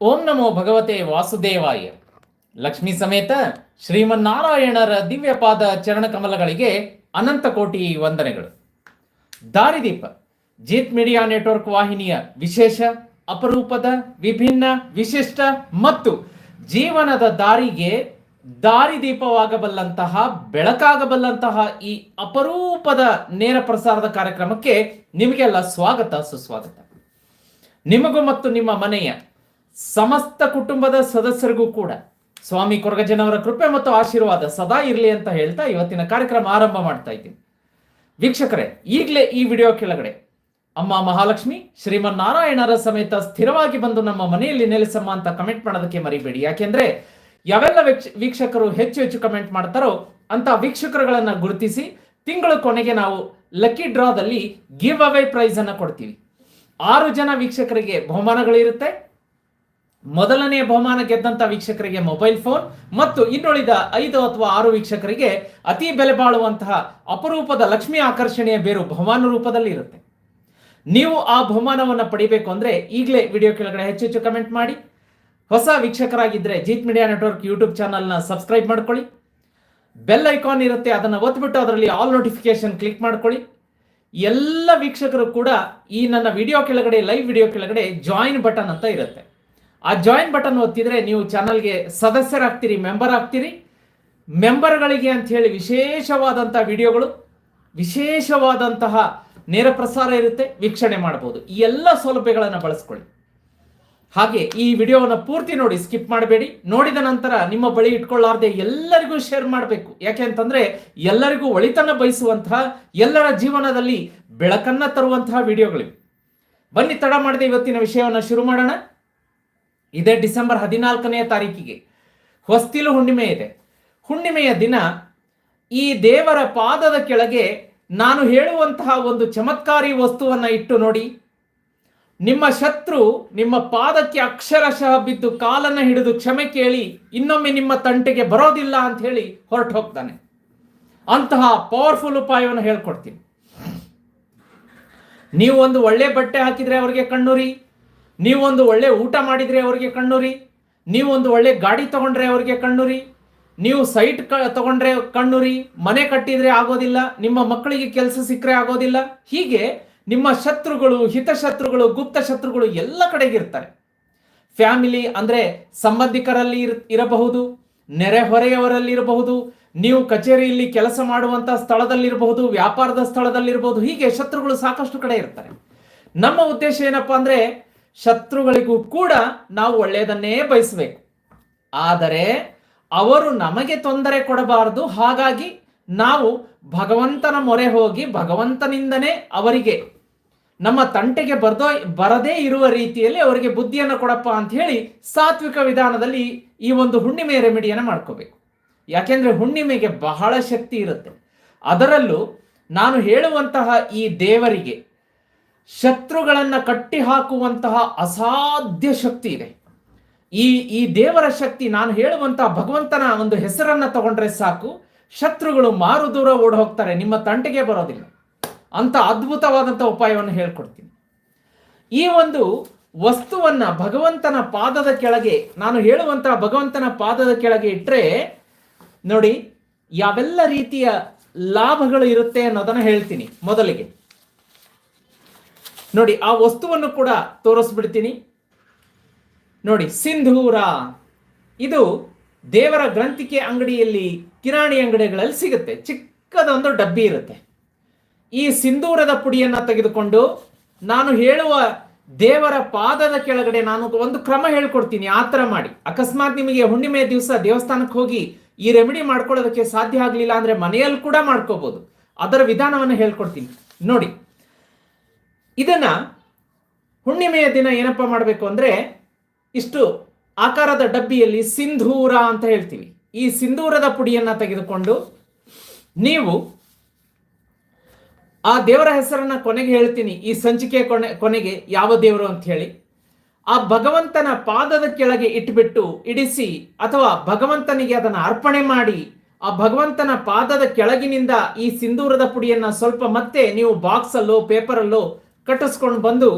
ಓಂ ನಮೋ ಭಗವತೆ ವಾಸುದೇವಾಯ. ಲಕ್ಷ್ಮೀ ಸಮೇತ ಶ್ರೀಮನ್ನಾರಾಯಣರ ದಿವ್ಯಪಾದ ಚರಣ ಕಮಲಗಳಿಗೆ ಅನಂತ ಕೋಟಿ ವಂದನೆಗಳು. ದಾರಿದೀಪ, ಜೀತ್ ಮೀಡಿಯಾ ನೆಟ್ವರ್ಕ್ ವಾಹಿನಿಯ ವಿಶೇಷ, ಅಪರೂಪದ, ವಿಭಿನ್ನ, ವಿಶಿಷ್ಟ ಮತ್ತು ಜೀವನದ ದಾರಿಗೆ ದಾರಿದೀಪವಾಗಬಲ್ಲಂತಹ, ಬೆಳಕಾಗಬಲ್ಲಂತಹ ಈ ಅಪರೂಪದ ನೇರ ಪ್ರಸಾರದ ಕಾರ್ಯಕ್ರಮಕ್ಕೆ ನಿಮಗೆಲ್ಲ ಸ್ವಾಗತ, ಸುಸ್ವಾಗತ. ನಿಮಗೂ ಮತ್ತು ನಿಮ್ಮ ಮನೆಯ ಸಮಸ್ತ ಕುಟುಂಬದ ಸದಸ್ಯರಿಗೂ ಕೂಡ ಸ್ವಾಮಿ ಕೊರಗಜ್ಜನವರ ಕೃಪೆ ಮತ್ತು ಆಶೀರ್ವಾದ ಸದಾ ಇರಲಿ ಅಂತ ಹೇಳ್ತಾ ಇವತ್ತಿನ ಕಾರ್ಯಕ್ರಮ ಆರಂಭ ಮಾಡ್ತಾ ಇದ್ದೀನಿ. ವೀಕ್ಷಕರೇ, ಈಗಲೇ ಈ ವಿಡಿಯೋ ಕೆಳಗಡೆ ಅಮ್ಮ ಮಹಾಲಕ್ಷ್ಮಿ ಶ್ರೀಮನ್ ನಾರಾಯಣರ ಸಮೇತ ಸ್ಥಿರವಾಗಿ ಬಂದು ನಮ್ಮ ಮನೆಯಲ್ಲಿ ನೆಲೆಸಮ್ಮ ಅಂತ ಕಮೆಂಟ್ ಮಾಡೋದಕ್ಕೆ ಮರಿಬೇಡಿ. ಯಾಕೆಂದ್ರೆ ಯಾವೆಲ್ಲ ವೀಕ್ಷ- ವೀಕ್ಷಕರು ಹೆಚ್ಚು ಹೆಚ್ಚು ಕಮೆಂಟ್ ಮಾಡ್ತಾರೋ ಅಂತ ವೀಕ್ಷಕರುಗಳನ್ನ ಗುರುತಿಸಿ ತಿಂಗಳ ಕೊನೆಗೆ ನಾವು ಲಕ್ಕಿ ಡ್ರಾದಲ್ಲಿ ಗಿವ್ ಅವೇ ಪ್ರೈಸ್ ಅನ್ನ ಕೊಡ್ತೀವಿ. ಆರು ಜನ ವೀಕ್ಷಕರಿಗೆ ಬಹುಮಾನಗಳಿರುತ್ತೆ. ಮೊದಲನೆಯ ಬಹುಮಾನ ಗೆದ್ದಂತ ವೀಕ್ಷಕರಿಗೆ ಮೊಬೈಲ್ ಫೋನ್ ಮತ್ತು ಇನ್ನುಳಿದ ಐದು ಅಥವಾ ಆರು ವೀಕ್ಷಕರಿಗೆ ಅತಿ ಬೆಲೆ ಬಾಳುವಂತಹ ಅಪರೂಪದ ಲಕ್ಷ್ಮಿ ಆಕರ್ಷಣೆಯ ಬೇರು ಬಹುಮಾನ ರೂಪದಲ್ಲಿ ಇರುತ್ತೆ. ನೀವು ಆ ಬಹುಮಾನವನ್ನು ಪಡಿಬೇಕು ಅಂದ್ರೆ ಈಗಲೇ ವಿಡಿಯೋ ಕೆಳಗಡೆ ಹೆಚ್ಚು ಹೆಚ್ಚು ಕಮೆಂಟ್ ಮಾಡಿ. ಹೊಸ ವೀಕ್ಷಕರಾಗಿದ್ದರೆ ಜೀತ್ ಮೀಡಿಯಾ ನೆಟ್ವರ್ಕ್ ಯೂಟ್ಯೂಬ್ ಚಾನಲ್ನ ಸಬ್ಸ್ಕ್ರೈಬ್ ಮಾಡ್ಕೊಳ್ಳಿ. ಬೆಲ್ ಐಕಾನ್ ಇರುತ್ತೆ, ಅದನ್ನು ಒತ್ಬಿಟ್ಟು ಅದರಲ್ಲಿ ಆಲ್ ನೋಟಿಫಿಕೇಶನ್ ಕ್ಲಿಕ್ ಮಾಡ್ಕೊಳ್ಳಿ. ಎಲ್ಲ ವೀಕ್ಷಕರು ಕೂಡ ಈ ನನ್ನ ವಿಡಿಯೋ ಕೆಳಗಡೆ ಲೈವ್ ವಿಡಿಯೋ ಕೆಳಗಡೆ ಜಾಯಿನ್ ಬಟನ್ ಅಂತ ಇರುತ್ತೆ. ಆ ಜಾಯಿನ್ ಬಟನ್ ಒತ್ತಿದ್ರೆ ನೀವು ಚಾನಲ್ಗೆ ಸದಸ್ಯರಾಗ್ತೀರಿ ಮೆಂಬರ್ ಆಗ್ತೀರಿ. ಮೆಂಬರ್ಗಳಿಗೆ ಅಂತ ಹೇಳಿ ವಿಶೇಷವಾದಂತಹ ವಿಡಿಯೋಗಳು ವಿಶೇಷವಾದಂತಹ ನೇರ ಪ್ರಸಾರ ಇರುತ್ತೆ, ವೀಕ್ಷಣೆ ಮಾಡಬಹುದು ಈ ಎಲ್ಲ ಸೌಲಭ್ಯಗಳನ್ನು ಬಳಸ್ಕೊಳ್ಳಿ. ಹಾಗೆ ಈ ವಿಡಿಯೋವನ್ನು ಪೂರ್ತಿ ನೋಡಿ ಸ್ಕಿಪ್ ಮಾಡಬೇಡಿ. ನೋಡಿದ ನಂತರ ನಿಮ್ಮ ಬಳಿ ಇಟ್ಕೊಳ್ಳಾರ್ದೆ ಎಲ್ಲರಿಗೂ ಶೇರ್ ಮಾಡಬೇಕು. ಯಾಕೆ ಅಂತಂದ್ರೆ ಎಲ್ಲರಿಗೂ ಒಳಿತನ್ನ ಬಯಸುವಂತಹ, ಎಲ್ಲರ ಜೀವನದಲ್ಲಿ ಬೆಳಕನ್ನ ತರುವಂತಹ ವಿಡಿಯೋಗಳಿವೆ ಬನ್ನಿ, ತಡ ಮಾಡದೆ ಇವತ್ತಿನ ವಿಷಯವನ್ನು ಶುರು ಮಾಡೋಣ. ಇದೇ ಡಿಸೆಂಬರ್ ಹದಿನಾಲ್ಕನೆಯ ತಾರೀಕಿಗೆ. ಹೊಸ್ತಿಲು ಹುಣ್ಣಿಮೆ ಇದೆ. ಹುಣ್ಣಿಮೆಯ ದಿನ ಈ ದೇವರ ಪಾದದ ಕೆಳಗೆ ನಾನು ಹೇಳುವಂತಹ ಒಂದು ಚಮತ್ಕಾರಿ ವಸ್ತುವನ್ನು ಇಟ್ಟು ನೋಡಿ. ನಿಮ್ಮ ಶತ್ರು ನಿಮ್ಮ ಪಾದಕ್ಕೆ ಅಕ್ಷರಶಃ ಬಿದ್ದು ಕಾಲನ್ನು ಹಿಡಿದು ಕ್ಷಮೆ ಕೇಳಿ ಇನ್ನೊಮ್ಮೆ ನಿಮ್ಮ ತಂಟೆಗೆ ಬರೋದಿಲ್ಲ ಅಂತ ಹೇಳಿ ಹೊರಟು ಹೋಗ್ತಾನೆ ಅಂತಹ ಪವರ್ಫುಲ್ ಉಪಾಯವನ್ನು ಹೇಳ್ಕೊಡ್ತೀನಿ. ನೀವು ಒಂದು ಒಳ್ಳೆ ಬಟ್ಟೆ ಹಾಕಿದ್ರೆ ಅವರಿಗೆ ಕಣ್ಣುರಿ ನೀವು ಒಂದು ಒಳ್ಳೆ ಊಟ ಮಾಡಿದ್ರೆ ಅವರಿಗೆ ಕಣ್ಣುರಿ, ನೀವೊಂದು ಒಳ್ಳೆ ಗಾಡಿ ತಗೊಂಡ್ರೆ ಅವರಿಗೆ ಕಣ್ಣುರಿ, ನೀವು ಸೈಟ್ ಕ ತಗೊಂಡ್ರೆ ಕಣ್ಣುರಿ, ಮನೆ ಕಟ್ಟಿದ್ರೆ ಆಗೋದಿಲ್ಲ, ನಿಮ್ಮ ಮಕ್ಕಳಿಗೆ ಕೆಲಸ ಸಿಕ್ಕರೆ ಆಗೋದಿಲ್ಲ. ಹೀಗೆ ನಿಮ್ಮ ಶತ್ರುಗಳು, ಹಿತಶತ್ರುಗಳು, ಗುಪ್ತ ಶತ್ರುಗಳು ಎಲ್ಲ ಕಡೆಗಿರ್ತಾರೆ. ಫ್ಯಾಮಿಲಿ ಅಂದ್ರೆ ಸಂಬಂಧಿಕರಲ್ಲಿ ಇರ್- ಇರಬಹುದು ನೆರೆಹೊರೆಯವರಲ್ಲಿ ಇರಬಹುದು, ನೀವು ಕಚೇರಿಯಲ್ಲಿ ಕೆಲಸ ಮಾಡುವಂತ ಸ್ಥಳದಲ್ಲಿರಬಹುದು, ವ್ಯಾಪಾರದ ಸ್ಥಳದಲ್ಲಿರಬಹುದು, ಹೀಗೆ ಶತ್ರುಗಳು ಸಾಕಷ್ಟು ಕಡೆ ಇರ್ತಾರೆ. ನಮ್ಮ ಉದ್ದೇಶ ಏನಪ್ಪಾ ಅಂದ್ರೆ ಶತ್ರುಗಳಿಗೂ ಕೂಡ ನಾವು ಒಳ್ಳೆಯದನ್ನೇ ಬಯಸಬೇಕು. ಆದರೆ ಅವರು ನಮಗೆ ತೊಂದರೆ ಕೊಡಬಾರದು. ಹಾಗಾಗಿ ನಾವು ಭಗವಂತನ ಮೊರೆ ಹೋಗಿ ಭಗವಂತನಿಂದನೇ ಅವರಿಗೆ, ನಮ್ಮ ತಂಟೆಗೆ ಬರ್ದೋ, ಬರದೇ ಇರುವ ರೀತಿಯಲ್ಲಿ ಅವರಿಗೆ ಬುದ್ಧಿಯನ್ನು ಕೊಡಪ್ಪ ಅಂತ ಹೇಳಿ ಸಾತ್ವಿಕ ವಿಧಾನದಲ್ಲಿ ಈ ಒಂದು ಹುಣ್ಣಿಮೆ ರೆಮಿಡಿಯನ್ನು ಮಾಡ್ಕೋಬೇಕು. ಯಾಕೆಂದ್ರೆ ಹುಣ್ಣಿಮೆಗೆ ಬಹಳ ಶಕ್ತಿ ಇರುತ್ತೆ. ಅದರಲ್ಲೂ ನಾನು ಹೇಳುವಂತಹ ಈ ದೇವರಿಗೆ ಶತ್ರುಗಳನ್ನ ಕಟ್ಟಿ ಹಾಕುವಂತಹ ಅಸಾಧ್ಯ ಶಕ್ತಿ ಇದೆ. ಈ ಈ ದೇವರ ಶಕ್ತಿ ನಾನು ಹೇಳುವಂತಹ ಭಗವಂತನ ಒಂದು ಹೆಸರನ್ನ ತಗೊಂಡ್ರೆ ಸಾಕು. ಶತ್ರುಗಳು ಮಾರು ದೂರ ಓಡ್ ಹೋಗ್ತಾರೆ ನಿಮ್ಮ ತಂಟೆಗೆ ಬರೋದಿಲ್ಲ. ಅಂತ ಅದ್ಭುತವಾದಂಥ ಉಪಾಯವನ್ನು ಹೇಳ್ಕೊಡ್ತೀನಿ. ಈ ಒಂದು ವಸ್ತುವನ್ನ ಭಗವಂತನ ಪಾದದ ಕೆಳಗೆ, ನಾನು ಹೇಳುವಂತಹ ಭಗವಂತನ ಪಾದದ ಕೆಳಗೆ ಇಟ್ಟರೆ ನೋಡಿ, ಯಾವೆಲ್ಲ ರೀತಿಯ ಲಾಭಗಳು ಇರುತ್ತೆ ಅನ್ನೋದನ್ನ ಹೇಳ್ತೀನಿ ಮೊದಲಿಗೆ. ನೋಡಿ, ಆ ವಸ್ತುವನ್ನು ಕೂಡ ತೋರಿಸ್ಬಿಡ್ತೀನಿ. ನೋಡಿ, ಸಿಂಧೂರ. ಇದು ದೇವರ ಗ್ರಂಥಿಕೆ ಅಂಗಡಿಯಲ್ಲಿ, ಕಿರಾಣಿ ಅಂಗಡಿಗಳಲ್ಲಿ ಸಿಗುತ್ತೆ. ಚಿಕ್ಕದೊಂದು ಡಬ್ಬಿ ಇರುತ್ತೆ. ಈ ಸಿಂಧೂರದ ಪುಡಿಯನ್ನು ತೆಗೆದುಕೊಂಡು ನಾನು ಹೇಳುವ ದೇವರ ಪಾದದ ಕೆಳಗಡೆ ನಾನು ಒಂದು ಕ್ರಮ ಹೇಳ್ಕೊಡ್ತೀನಿ. ಆ ಥರ ಮಾಡಿ. ಅಕಸ್ಮಾತ್ ನಿಮಗೆ ಹುಣ್ಣಿಮೆ ದಿವಸ ದೇವಸ್ಥಾನಕ್ಕೆ ಹೋಗಿ ಈ ರೆಮಿಡಿ ಮಾಡ್ಕೊಳ್ಳೋದಕ್ಕೆ ಸಾಧ್ಯ ಆಗಲಿಲ್ಲ ಅಂದ್ರೆ ಮನೆಯಲ್ಲಿ ಕೂಡ ಮಾಡ್ಕೋಬಹುದು ಅದರ ವಿಧಾನವನ್ನು ಹೇಳ್ಕೊಡ್ತೀನಿ. ನೋಡಿ ಇದನ್ನ ಹುಣ್ಣಿಮೆಯ ದಿನ ಏನಪ್ಪ ಮಾಡಬೇಕು ಅಂದ್ರೆ ಇಷ್ಟು ಆಕಾರದ ಡಬ್ಬಿಯಲ್ಲಿ ಸಿಂಧೂರ ಅಂತ ಹೇಳ್ತೀವಿ. ಈ ಸಿಂಧೂರದ ಪುಡಿಯನ್ನ ತೆಗೆದುಕೊಂಡು ನೀವು ಆ ದೇವರ ಹೆಸರನ್ನ ಕೊನೆಗೆ ಹೇಳ್ತೀನಿ. ಈ ಸಂಚಿಕೆ ಕೊನೆ ಕೊನೆಗೆ ಯಾವ ದೇವರು ಅಂತ ಹೇಳಿ. ಆ ಭಗವಂತನ ಪಾದದ ಕೆಳಗೆ ಇಟ್ಬಿಟ್ಟು ಇಡಿಸಿ ಅಥವಾ ಭಗವಂತನಿಗೆ ಅದನ್ನು ಅರ್ಪಣೆ ಮಾಡಿ ಆ ಭಗವಂತನ ಪಾದದ ಕೆಳಗಿನಿಂದ ಈ ಸಿಂಧೂರದ ಪುಡಿಯನ್ನ ಸ್ವಲ್ಪ ಮತ್ತೆ ನೀವು ಬಾಕ್ಸ್ ಅಲ್ಲೋ ಪೇಪರ್ ಅಲ್ಲೋ ಕಟ್ಟಿಸ್ಕೊಂಡು ಬಂದು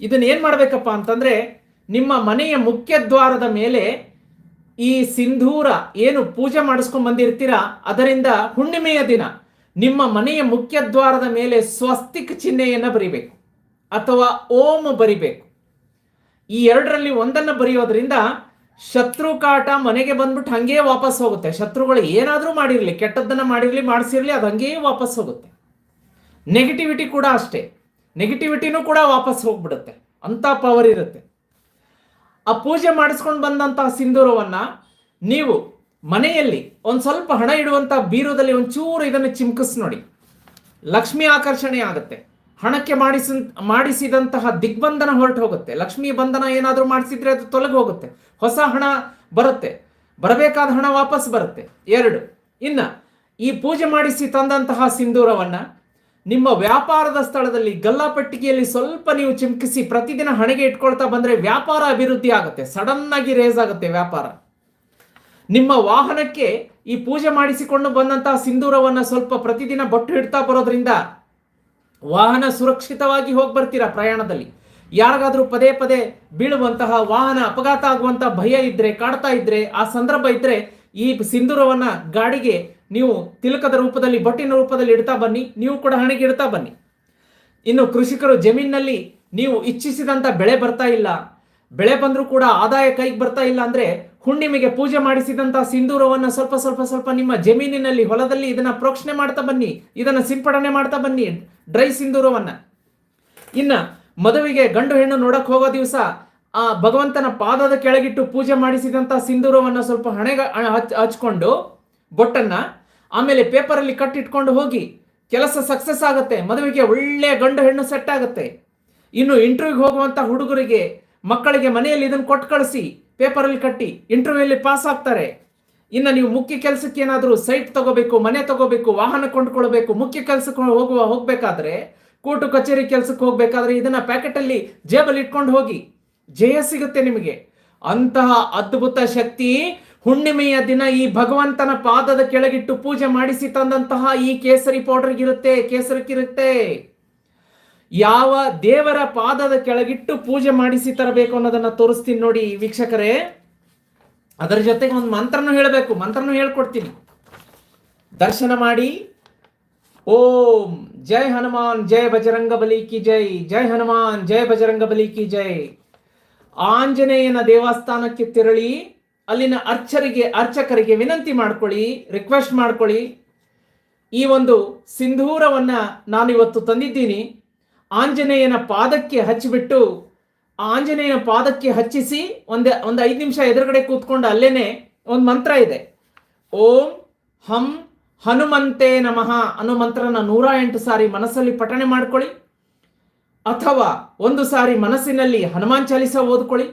ಇದನ್ನ ಏನು ಮಾಡಬೇಕಪ್ಪ ಅಂತಂದ್ರೆ ನಿಮ್ಮ ಮನೆಯ ಮುಖ್ಯ ದ್ವಾರದ ಮೇಲೆ ಈ ಸಿಂಧೂರ ಏನು ಪೂಜೆ ಮಾಡಿಸ್ಕೊಂಡ್ ಬಂದಿರ್ತೀರಾ, ಅದರಿಂದ ಹುಣ್ಣಿಮೆಯ ದಿನ ನಿಮ್ಮ ಮನೆಯ ಮುಖ್ಯ ದ್ವಾರದ ಮೇಲೆ ಸ್ವಸ್ತಿಕ್ ಚಿಹ್ನೆಯನ್ನು ಬರಿಬೇಕು ಅಥವಾ ಓಂ ಬರಿಬೇಕು. ಈ ಎರಡರಲ್ಲಿ ಒಂದನ್ನು ಬರೆಯೋದ್ರಿಂದ ಶತ್ರು ಕಾಟ ಮನೆಗೆ ಬಂದ್ಬಿಟ್ಟು ಹಂಗೇ ವಾಪಸ್ ಹೋಗುತ್ತೆ. ಶತ್ರುಗಳು ಏನಾದರೂ ಮಾಡಿರಲಿ, ಕೆಟ್ಟದ್ದನ್ನು ಮಾಡಿರಲಿ, ಮಾಡಿಸಿರಲಿ, ಅದು ಹಂಗೇ ವಾಪಸ್ ಹೋಗುತ್ತೆ. ನೆಗೆಟಿವಿಟಿ ಕೂಡ ಅಷ್ಟೇ. ನೆಗೆಟಿವಿಟಿನೂ ಕೂಡ ವಾಪಸ್ ಹೋಗ್ಬಿಡುತ್ತೆ. ಅಂಥ ಪವರ್ ಇರುತ್ತೆ. ಆ ಪೂಜೆ ಮಾಡಿಸ್ಕೊಂಡು ಬಂದಂತಹ ಸಿಂಧೂರವನ್ನ ನೀವು ಮನೆಯಲ್ಲಿ ಒಂದು ಸ್ವಲ್ಪ ಹಣ ಇಡುವಂಥ ಬೀರುದಲ್ಲಿ ಒಂಚೂರು ಇದನ್ನು ಚಿಮ್ಕಿಸ್ ನೋಡಿ. ಲಕ್ಷ್ಮಿ ಆಕರ್ಷಣೆ ಆಗುತ್ತೆ. ಹಣಕ್ಕೆ ಮಾಡಿಸ ಮಾಡಿಸಿದಂತಹ ದಿಗ್ಬಂಧನ ಹೊರಟು ಹೋಗುತ್ತೆ. ಲಕ್ಷ್ಮಿ ಬಂಧನ ಏನಾದರೂ ಮಾಡಿಸಿದ್ರೆ ಅದು ತೊಲಗಿ ಹೋಗುತ್ತೆ. ಹೊಸ ಹಣ ಬರುತ್ತೆ. ಬರಬೇಕಾದ ಹಣ ವಾಪಸ್ ಬರುತ್ತೆ. ಎರಡು, ಇನ್ನ ಈ ಪೂಜೆ ಮಾಡಿಸಿ ತಂದಂತಹ ಸಿಂಧೂರವನ್ನ ನಿಮ್ಮ ವ್ಯಾಪಾರದ ಸ್ಥಳದಲ್ಲಿ ಗಲ್ಲಾಪಟ್ಟಿಗೆಯಲ್ಲಿ ಸ್ವಲ್ಪ ನೀವು ಚಿಮ್ಕಿಸಿ ಪ್ರತಿದಿನ ಹಣೆಗೆ ಇಟ್ಕೊಳ್ತಾ ಬಂದ್ರೆ ವ್ಯಾಪಾರ ಅಭಿವೃದ್ಧಿ ಆಗುತ್ತೆ. ಸಡನ್ ಆಗಿ ರೇಸ್ ಆಗುತ್ತೆ ವ್ಯಾಪಾರ. ನಿಮ್ಮ ವಾಹನಕ್ಕೆ ಈ ಪೂಜೆ ಮಾಡಿಸಿಕೊಂಡು ಬಂದಂತಹ ಸಿಂಧೂರವನ್ನ ಸ್ವಲ್ಪ ಪ್ರತಿದಿನ ಬೊಟ್ಟು ಇಡ್ತಾ ಬರೋದ್ರಿಂದ ವಾಹನ ಸುರಕ್ಷಿತವಾಗಿ ಹೋಗಿ ಬರ್ತೀರಾ ಪ್ರಯಾಣದಲ್ಲಿ? ಯಾರಿಗಾದರೂ ಪದೇ ಪದೇ ಬೀಳುವಂತಹ ವಾಹನ ಅಪಘಾತ ಆಗುವಂತಹ ಭಯ ಇದ್ರೆ, ಕಾಡ್ತಾ ಇದ್ರೆ, ಆ ಸಂದರ್ಭ ಇದ್ರೆ ಈ ಸಿಂಧೂರವನ್ನ ಗಾಡಿಗೆ ನೀವು ತಿಲಕದ ರೂಪದಲ್ಲಿ ಬಟ್ಟಿನ ರೂಪದಲ್ಲಿ ಇಡ್ತಾ ಬನ್ನಿ, ನೀವು ಕೂಡ ಹಣೆಗೆ ಇಡ್ತಾ ಬನ್ನಿ. ಇನ್ನು ಕೃಷಿಕರು ಜಮೀನಿನಲ್ಲಿ ನೀವು ಇಚ್ಛಿಸಿದಂಥ ಬೆಳೆ ಬರ್ತಾ ಇಲ್ಲ. ಬೆಳೆ ಬಂದರೂ ಕೂಡ ಆದಾಯ ಕೈಗೆ ಬರ್ತಾ ಇಲ್ಲ ಅಂದರೆ ಹುಣ್ಣಿಮೆಗೆ ಪೂಜೆ ಮಾಡಿಸಿದಂಥ ಸಿಂಧೂರವನ್ನು ಸ್ವಲ್ಪ ಸ್ವಲ್ಪ ಸ್ವಲ್ಪ ನಿಮ್ಮ ಜಮೀನಿನಲ್ಲಿ, ಹೊಲದಲ್ಲಿ ಇದನ್ನು ಪ್ರೋಕ್ಷಣೆ ಮಾಡ್ತಾ ಬನ್ನಿ, ಇದನ್ನು ಸಿಂಪಡಣೆ ಮಾಡ್ತಾ ಬನ್ನಿ, ಡ್ರೈ ಸಿಂಧೂರವನ್ನು. ಇನ್ನು ಮದುವೆಗೆ ಗಂಡು ಹೆಣ್ಣು ನೋಡಕ್ಕೆ ಹೋಗೋ ದಿವಸ ಆ ಭಗವಂತನ ಪಾದದ ಕೆಳಗಿಟ್ಟು ಪೂಜೆ ಮಾಡಿಸಿದಂಥ ಸಿಂಧೂರವನ್ನು ಸ್ವಲ್ಪ ಹಣೆಗ ಹಚ್ ಹಚ್ಕೊಂಡು, ಬೊಟ್ಟನ್ನ ಆಮೇಲೆ ಪೇಪರಲ್ಲಿ ಕಟ್ಟಿಟ್ಕೊಂಡು ಹೋಗಿ ಕೆಲಸ ಸಕ್ಸಸ್ ಆಗುತ್ತೆ, ಮದುವೆಗೆ ಒಳ್ಳೆ ಗಂಡು ಹೆಣ್ಣು ಸೆಟ್ ಆಗುತ್ತೆ. ಇನ್ನು ಇಂಟರ್ವ್ಯೂಗೆ ಹೋಗುವಂಥ ಹುಡುಗರಿಗೆ, ಮಕ್ಕಳಿಗೆ ಮನೆಯಲ್ಲಿ ಇದನ್ನು ಕೊಟ್ಟು ಕಳಿಸಿ ಪೇಪರಲ್ಲಿ ಕಟ್ಟಿ ಇಂಟರ್ವ್ಯೂಲ್ಲಿ ಪಾಸ್ ಆಗ್ತಾರೆ. ಇನ್ನು ನೀವು ಮುಖ್ಯ ಕೆಲಸಕ್ಕೆ ಏನಾದರೂ ಸೈಟ್ ತಗೋಬೇಕು, ಮನೆ ತಗೋಬೇಕು, ವಾಹನ ಕೊಂಡ್ಕೊಳ್ಬೇಕು, ಮುಖ್ಯ ಕೆಲಸಕ್ಕೆ ಹೋಗುವ, ಹೋಗಬೇಕಾದ್ರೆ ಕೋರ್ಟು ಕಚೇರಿ ಕೆಲಸಕ್ಕೆ ಹೋಗಬೇಕಾದ್ರೆ ಇದನ್ನು ಪ್ಯಾಕೆಟಲ್ಲಿ ಜೇಬಲ್ಲಿ ಇಟ್ಕೊಂಡು ಹೋಗಿ, ಜಯ ಸಿಗುತ್ತೆ ನಿಮಗೆ. ಅಂತಹ ಅದ್ಭುತ ಶಕ್ತಿ ಹುಣ್ಣಿಮೆಯ ದಿನ ಈ ಭಗವಂತನ ಪಾದದ ಕೆಳಗಿಟ್ಟು ಪೂಜೆ ಮಾಡಿಸಿ ತಂದಂತಹ ಈ ಕೇಸರಿ ಪೌಡರ್ಗಿರುತ್ತೆ ಕೇಸರಕ್ಕಿರುತ್ತೆ ಯಾವ ದೇವರ ಪಾದದ ಕೆಳಗಿಟ್ಟು ಪೂಜೆ ಮಾಡಿಸಿ ತರಬೇಕು ಅನ್ನೋದನ್ನ ತೋರಿಸ್ತೀನಿ ನೋಡಿ ವೀಕ್ಷಕರೇ. ಅದರ ಜೊತೆಗೆ ಒಂದು ಮಂತ್ರನೂ ಹೇಳಬೇಕು, ಮಂತ್ರನೂ ಹೇಳ್ಕೊಡ್ತೀನಿ. ದರ್ಶನ ಮಾಡಿ. ಓಂ ಜೈ ಹನುಮಾನ್, ಜೈ ಬಜರಂಗ ಬಲಿ ಕಿ ಜೈ ಜೈ ಹನುಮಾನ್, ಜೈ ಬಜರಂಗ ಬಲಿ ಕಿ ಜೈ. ಆಂಜನೇಯನ ದೇವಸ್ಥಾನಕ್ಕೆ ತೆರಳಿ. ಅಲ್ಲಿನ ಅರ್ಚರಿಗೆ, ಅರ್ಚಕರಿಗೆ ವಿನಂತಿ ಮಾಡ್ಕೊಳ್ಳಿ ರಿಕ್ವೆಸ್ಟ್ ಮಾಡ್ಕೊಳ್ಳಿ. ಈ ಒಂದು ಸಿಂಧೂರವನ್ನ ನಾನು ಇವತ್ತು ತಂದಿದ್ದೀನಿ. ಆಂಜನೇಯನ ಪಾದಕ್ಕೆ ಹಚ್ಚಿಬಿಟ್ಟು, ಆಂಜನೇಯನ ಪಾದಕ್ಕೆ ಹಚ್ಚಿಸಿ ಒಂದೇ, ಒಂದು ಐದು ನಿಮಿಷ ಎದುರುಗಡೆ ಕೂತ್ಕೊಂಡು ಅಲ್ಲೇನೆ ಒಂದು ಮಂತ್ರ ಇದೆ. ಓಂ ಹಂ ಹನುಮಂತೆ ನಮಃ ಅನ್ನೋ ಮಂತ್ರನ ನೂರ ಎಂಟು ಸಾರಿ ಮನಸ್ಸಲ್ಲಿ ಪಠಣೆ ಮಾಡ್ಕೊಳ್ಳಿ. ಅಥವಾ ಒಂದು ಸಾರಿ ಮನಸ್ಸಿನಲ್ಲಿ ಹನುಮಾನ್ ಚಾಲಿಸ ಓದ್ಕೊಳ್ಳಿ.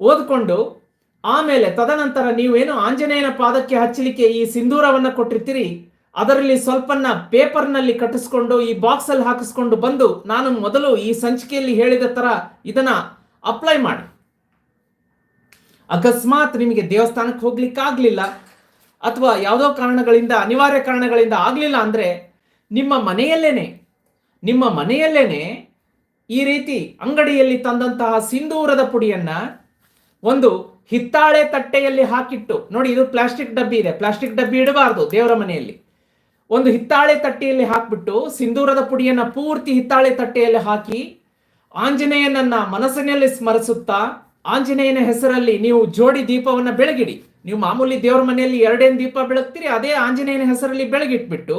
ಓದ್ಕೊಂಡು ಆಮೇಲೆ ತದನಂತರ ನೀವೇನು ಆಂಜನೇಯನ ಪಾದಕ್ಕೆ ಹಚ್ಚಲಿಕ್ಕೆ ಈ ಸಿಂಧೂರವನ್ನ ಕೊಟ್ಟಿರ್ತೀರಿ? ಅದರಲ್ಲಿ ಸ್ವಲ್ಪನ್ನ ಪೇಪರ್ನಲ್ಲಿ ಕಟ್ಟಿಸ್ಕೊಂಡು ಈ ಬಾಕ್ಸ್ ಅಲ್ಲಿ ಹಾಕಿಸ್ಕೊಂಡು ಬಂದು ನಾನು ಮೊದಲು ಈ ಸಂಚಿಕೆಯಲ್ಲಿ ಹೇಳಿದ ತರ ಇದನ್ನ ಅಪ್ಲೈ ಮಾಡಿ. ಅಕಸ್ಮಾತ್ ನಿಮಗೆ ದೇವಸ್ಥಾನಕ್ಕೆ ಹೋಗ್ಲಿಕ್ಕೆ ಆಗ್ಲಿಲ್ಲ ಅಥವಾ ಯಾವುದೋ ಕಾರಣಗಳಿಂದ, ಅನಿವಾರ್ಯ ಕಾರಣಗಳಿಂದ ಆಗಲಿಲ್ಲ ಅಂದ್ರೆ ನಿಮ್ಮ ಮನೆಯಲ್ಲೇನೆ ನಿಮ್ಮ ಮನೆಯಲ್ಲೇನೆ ಈ ರೀತಿ ಅಂಗಡಿಯಲ್ಲಿ ತಂದಂತಹ ಸಿಂಧೂರದ ಪುಡಿಯನ್ನ ಒಂದು ಹಿತ್ತಾಳೆ ತಟ್ಟೆಯಲ್ಲಿ ಹಾಕಿಟ್ಟು, ನೋಡಿ ಇದು ಪ್ಲಾಸ್ಟಿಕ್ ಡಬ್ಬಿ ಇದೆ, ಪ್ಲಾಸ್ಟಿಕ್ ಡಬ್ಬಿ ಇಡಬಾರ್ದು ದೇವರ ಮನೆಯಲ್ಲಿ. ಒಂದು ಹಿತ್ತಾಳೆ ತಟ್ಟೆಯಲ್ಲಿ ಹಾಕ್ಬಿಟ್ಟು, ಸಿಂಧೂರದ ಪುಡಿಯನ್ನ ಪೂರ್ತಿ ಹಿತ್ತಾಳೆ ತಟ್ಟೆಯಲ್ಲಿ ಹಾಕಿ, ಆಂಜನೇಯನನ್ನ ಮನಸ್ಸಿನಲ್ಲಿ ಸ್ಮರಿಸುತ್ತಾ, ಆಂಜನೇಯನ ಹೆಸರಲ್ಲಿ ನೀವು ಜೋಡಿ ದೀಪವನ್ನ ಬೆಳಗಿಡಿ. ನೀವು ಮಾಮೂಲಿ ದೇವರ ಮನೆಯಲ್ಲಿ ಎರಡೇನು ದೀಪ ಬೆಳಗ್ತೀರಿ, ಅದೇ ಆಂಜನೇಯನ ಹೆಸರಲ್ಲಿ ಬೆಳಗಿಟ್ಬಿಟ್ಟು,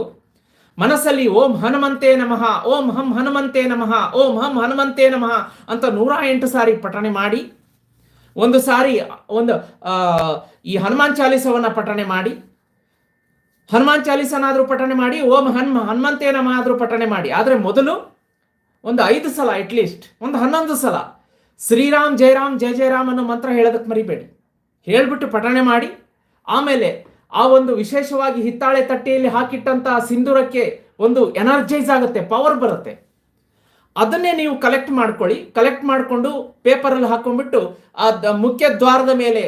ಮನಸ್ಸಲ್ಲಿ ಓಂ ಹನುಮಂತೆ ನಮಃ, ಓಂ ಹಂ ಹನುಮಂತೆ ನಮಃ, ಓಂ ಹಂ ಹನುಮಂತೆ ನಮಃ ಅಂತ ನೂರ ಎಂಟು ಸಾರಿ ಪಠಣೆ ಮಾಡಿ ಒಂದು ಸಾರಿ, ಒಂದು ಈ ಹನುಮಾನ್ ಚಾಲಿಸವನ್ನ ಪಠಣೆ ಮಾಡಿ, ಹನುಮಾನ್ ಚಾಲೀಸನಾದರೂ ಪಠಣೆ ಮಾಡಿ, ಓಂ ಹನ್ಮ ಹನುಮಂತೇನಮ್ಮ ಆದರೂ ಪಠಣೆ ಮಾಡಿ. ಆದ್ರೆ ಮೊದಲು ಒಂದು ಐದು ಸಲ ಅಟ್ಲೀಸ್ಟ್ ಒಂದು ಹನ್ನೊಂದು ಸಲ, ಶ್ರೀರಾಮ್, ಜಯರಾಮ್, ಜಯ ಜಯರಾಮ್ ಅನ್ನೋ ಮಂತ್ರ ಹೇಳೋದಕ್ಕೆ ಮರಿಬೇಡಿ. ಹೇಳ್ಬಿಟ್ಟು ಪಠಣೆ ಮಾಡಿ, ಆಮೇಲೆ ಆ ಒಂದು ವಿಶೇಷವಾಗಿ ಹಿತ್ತಾಳೆ ತಟ್ಟೆಯಲ್ಲಿ ಹಾಕಿಟ್ಟಂತಹ ಸಿಂಧೂರಕ್ಕೆ ಒಂದು ಎನರ್ಜೈಸ್ ಆಗುತ್ತೆ ಪವರ್ ಬರುತ್ತೆ. ಅದನ್ನೇ ನೀವು ಕಲೆಕ್ಟ್ ಮಾಡ್ಕೊಳ್ಳಿ. ಕಲೆಕ್ಟ್ ಮಾಡಿಕೊಂಡು ಪೇಪರಲ್ಲಿ ಹಾಕೊಂಡ್ಬಿಟ್ಟು ಆ ಮುಖ್ಯ ದ್ವಾರದ ಮೇಲೆ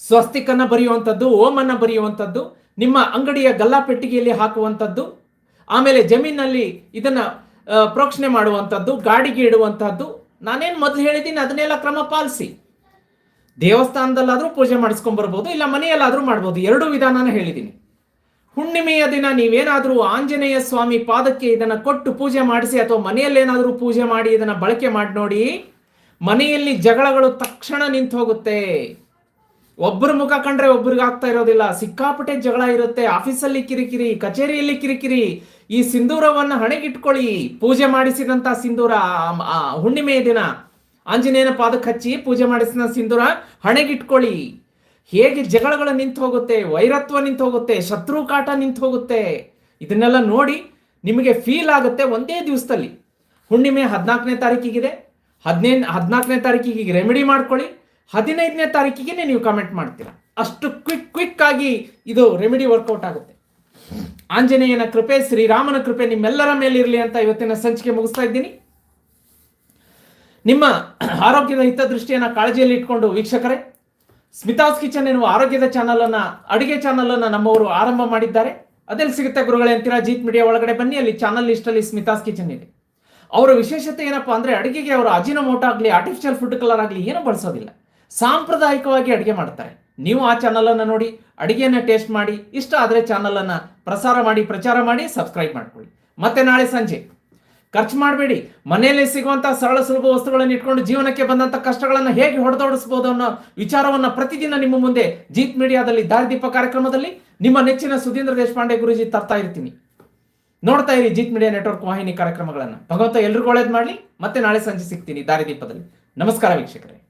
ಸ್ವಸ್ತಿಕನ್ನ ಬರೆಯುವಂಥದ್ದು, ಓಮನ್ನು ಬರೆಯುವಂಥದ್ದು, ನಿಮ್ಮ ಅಂಗಡಿಯ ಗಲ್ಲಾ ಪೆಟ್ಟಿಗೆಯಲ್ಲಿ ಹಾಕುವಂಥದ್ದು, ಆಮೇಲೆ ಜಮೀನಲ್ಲಿ ಇದನ್ನ ಪ್ರೋಕ್ಷಣೆ ಮಾಡುವಂಥದ್ದು, ಗಾಡಿಗೆ ಇಡುವಂಥದ್ದು. ನಾನೇನು ಮೊದಲು ಹೇಳಿದ್ದೀನಿ, ಅದನ್ನೆಲ್ಲ ಕ್ರಮ ಪಾಲಿಸಿ. ದೇವಸ್ಥಾನದಲ್ಲಾದರೂ ಪೂಜೆ ಮಾಡಿಸ್ಕೊಂಡ್ ಬರ್ಬೋದು ಇಲ್ಲ ಮನೆಯಲ್ಲಾದರೂ ಮಾಡ್ಬೋದು. ಎರಡೂ ವಿಧಾನನ ಹೇಳಿದ್ದೀನಿ. ಹುಣ್ಣಿಮೆಯ ದಿನ ನೀವೇನಾದರೂ ಆಂಜನೇಯ ಸ್ವಾಮಿ ಪಾದಕ್ಕೆ ಇದನ್ನು ಕೊಟ್ಟು ಪೂಜೆ ಮಾಡಿಸಿ ಅಥವಾ ಮನೆಯಲ್ಲೇನಾದರೂ ಪೂಜೆ ಮಾಡಿ ಇದನ್ನು ಬಳಕೆ ಮಾಡಿ ನೋಡಿ, ಮನೆಯಲ್ಲಿ ಜಗಳಗಳು ತಕ್ಷಣ ನಿಂತು ಹೋಗುತ್ತೆ. ಒಬ್ಬರ ಮುಖ ಕಂಡ್ರೆ ಒಬ್ರಿಗೆ ಆಗ್ತಾ ಇರೋದಿಲ್ಲ. ಸಿಕ್ಕಾಪಟ್ಟೆ ಜಗಳ ಇರುತ್ತೆ. ಆಫೀಸಲ್ಲಿ ಕಿರಿಕಿರಿ, ಕಚೇರಿಯಲ್ಲಿ ಕಿರಿಕಿರಿ. ಈ ಸಿಂಧೂರವನ್ನು ಹಣೆಗಿಟ್ಕೊಳ್ಳಿ. ಪೂಜೆ ಮಾಡಿಸಿದಂಥ ಸಿಂಧೂರ ಹುಣ್ಣಿಮೆಯ ದಿನ. ಆಂಜನೇಯನ ಪಾದಕ್ಕೆ ಹಚ್ಚಿ ಪೂಜೆ ಮಾಡಿಸಿದ ಸಿಂಧೂರ ಹಣೆಗಿಟ್ಕೊಳ್ಳಿ. ಹೇಗೆ ಜಗಳಗಳು ನಿಂತು ಹೋಗುತ್ತೆ, ವೈರತ್ವ ನಿಂತು ಹೋಗುತ್ತೆ, ಶತ್ರು ಕಾಟ ನಿಂತು ಹೋಗುತ್ತೆ, ಇದನ್ನೆಲ್ಲ ನೋಡಿ ನಿಮಗೆ ಫೀಲ್ ಆಗುತ್ತೆ ಒಂದೇ ದಿವಸದಲ್ಲಿ. ಹುಣ್ಣಿಮೆ ಹದಿನಾಲ್ಕನೇ ತಾರೀಕಿಗಿದೆ. ಹದಿನೈದು ಹದಿನಾಲ್ಕನೇ ತಾರೀಕಿಗೆ ರೆಮಿಡಿ ಮಾಡ್ಕೊಳ್ಳಿ. ಹದಿನೈದನೇ ತಾರೀಕಿಗೆ ನೀವು ಕಮೆಂಟ್ ಮಾಡ್ತೀರಾ. ಅಷ್ಟು ಕ್ವಿಕ್ ಕ್ವಿಕ್ ಆಗಿ ಇದು ರೆಮಿಡಿ ವರ್ಕೌಟ್ ಆಗುತ್ತೆ. ಆಂಜನೇಯನ ಕೃಪೆ, ಶ್ರೀರಾಮನ ಕೃಪೆ ನಿಮ್ಮೆಲ್ಲರ ಮೇಲಿರಲಿ ಅಂತ ಇವತ್ತಿನ ಸಂಚಿಕೆ ಮುಗಿಸ್ತಾ ಇದ್ದೀನಿ. ನಿಮ್ಮ ಆರೋಗ್ಯದ ಹಿತದೃಷ್ಟಿಯನ್ನು ಕಾಳಜಿಯಲ್ಲಿ ಇಟ್ಕೊಂಡು ವೀಕ್ಷಕರೇ ಸ್ಮಿತಾಸ್ ಕಿಚನ್ ಎನ್ನುವ ಆರೋಗ್ಯದ ಚಾನಲ್ ಅನ್ನ ಅಡಿಗೆ ಚಾನಲ್ ಅನ್ನ ನಮ್ಮವರು ಆರಂಭ ಮಾಡಿದ್ದಾರೆ. ಅದೆಲ್ಲಿ ಸಿಗುತ್ತೆ ಗುರುಗಳೇ ಅಂತೀರಾ, ಜೀತ್ ಮೀಡಿಯಾ ಒಳಗಡೆ ಬನ್ನಿ, ಅಲ್ಲಿ ಚಾನಲ್ ಲಿಸ್ಟಲ್ಲಿ ಸ್ಮಿತಾಸ್ ಕಿಚನ್ ಇದೆ. ಅವರ ವಿಶೇಷತೆ ಏನಪ್ಪಾ ಅಂದ್ರೆ, ಅಡಿಗೆಗೆ ಅವರು ಅಜಿನೋಮೋಟೋ ಆಗಲಿ ಆರ್ಟಿಫಿಷಿಯಲ್ ಫುಡ್ ಕಲರ್ ಆಗಲಿ ಏನೂ ಬಳಸೋದಿಲ್ಲ. ಸಾಂಪ್ರದಾಯಿಕವಾಗಿ ಅಡಿಗೆ ಮಾಡ್ತಾರೆ. ನೀವು ಆ ಚಾನಲ್ ಅನ್ನ ನೋಡಿ, ಅಡಿಗೆಯನ್ನ ಟೇಸ್ಟ್ ಮಾಡಿ, ಇಷ್ಟ ಆದರೆ ಚಾನಲ್ ಅನ್ನ ಪ್ರಸಾರ ಮಾಡಿ, ಪ್ರಚಾರ ಮಾಡಿ ಸಬ್ಸ್ಕ್ರೈಬ್ ಮಾಡ್ಕೊಳ್ಳಿ. ಮತ್ತೆ ನಾಳೆ ಸಂಜೆ. ಖರ್ಚು ಮಾಡಬೇಡಿ. ಮನೆಯಲ್ಲಿ ಸಿಗುವಂತಹ ಸರಳ ಸುಲಭ ವಸ್ತುಗಳನ್ನು ಇಟ್ಕೊಂಡು ಜೀವನಕ್ಕೆ ಬಂದಂತ ಕಷ್ಟಗಳನ್ನು ಹೇಗೆ ಹೊಡೆದೋಡಿಸಬಹುದು ಅನ್ನೋ ವಿಚಾರವನ್ನ ಪ್ರತಿದಿನ ನಿಮ್ಮ ಮುಂದೆ ಜೀತ್ ಮೀಡಿಯಾದಲ್ಲಿ ದಾರಿದೀಪ ಕಾರ್ಯಕ್ರಮದಲ್ಲಿ ನಿಮ್ಮ ನೆಚ್ಚಿನ ಸುಧೀಂದ್ರ ದೇಶಪಾಂಡೆ ಗುರುಜಿ ತರ್ತಾ ಇರ್ತೀನಿ. ನೋಡ್ತಾ ಇರಿ ಜೀತ್ ಮೀಡಿಯಾ ನೆಟ್ವರ್ಕ್ ವಾಹಿನಿ ಕಾರ್ಯಕ್ರಮಗಳನ್ನು. ಭಗವಂತ ಎಲ್ರಿಗೂ ಒಳ್ಳೇದು ಮಾಡಲಿ. ಮತ್ತೆ ನಾಳೆ ಸಂಜೆ ಸಿಗ್ತೀನಿ ದಾರಿದೀಪದಲ್ಲಿ ನಮಸ್ಕಾರ ವೀಕ್ಷಕರೇ.